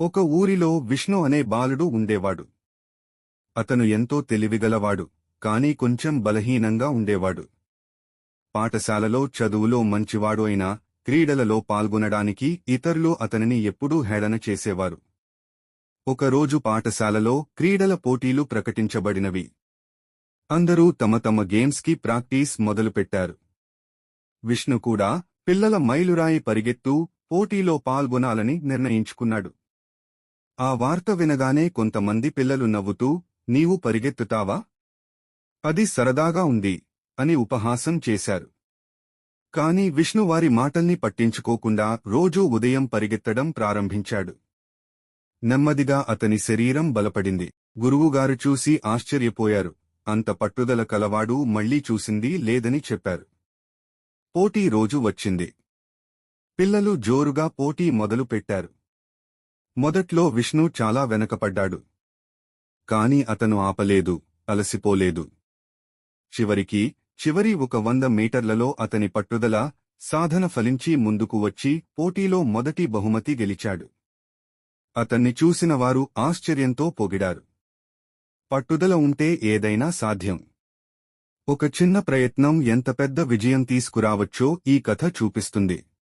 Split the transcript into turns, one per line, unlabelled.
ఒక ఊరిలో విష్ణు అనే బాలుడు ఉండేవాడు. అతను ఎంతో తెలివిగలవాడు కాని కొంచెం బలహీనంగా ఉండేవాడు. పాఠశాలలో చదువులో మంచివాడు అయినా క్రీడలలో పాల్గొనడానికి ఇతరులు అతనిని ఎప్పుడూ హేళన చేసేవారు. ఒకరోజు పాఠశాలలో క్రీడల పోటీలు ప్రకటించబడినవి. అందరూ తమ తమ గేమ్స్కి ప్రాక్టీస్ మొదలుపెట్టారు. విష్ణు కూడా పిల్లల మైలురాయి పరిగెత్తూ పోటీలో పాల్గొనాలని నిర్ణయించుకున్నాడు. ఆ వార్త వినగానే కొంతమంది పిల్లలు నవ్వుతూ నీవు పరిగెత్తుతావా? అది సరదాగా ఉంది అని ఉపహాసం చేశారు. కాని విష్ణు వారి మాటల్ని పట్టించుకోకుండా రోజూ ఉదయం పరిగెత్తడం ప్రారంభించాడు. నెమ్మదిగా అతని శరీరం బలపడింది. గురువుగారు చూసి ఆశ్చర్యపోయారు. అంత పట్టుదల కలవాడు మళ్ళీ చూసింది లేదని చెప్పారు. పోటీ రోజు వచ్చింది. పిల్లలు జోరుగా పోటీ మొదలు పెట్టారు మొదట్లో విష్ణు చాలా వెనకపడ్డాడు. కాని అతను ఆపలేదు అలసిపోలేదు. చివరికి చివరి ఒక వంద మీటర్లలో అతని పట్టుదల సాధన ఫలించి ముందుకు వచ్చి పోటీలో మొదటి బహుమతి గెలిచాడు. అతన్ని చూసిన వారు ఆశ్చర్యంతో పొగిడారు. పట్టుదల ఉంటే ఏదైనా సాధ్యం. ఒక చిన్న ప్రయత్నం ఎంత పెద్ద విజయం తీసుకురావచ్చో ఈ కథ చూపిస్తుంది.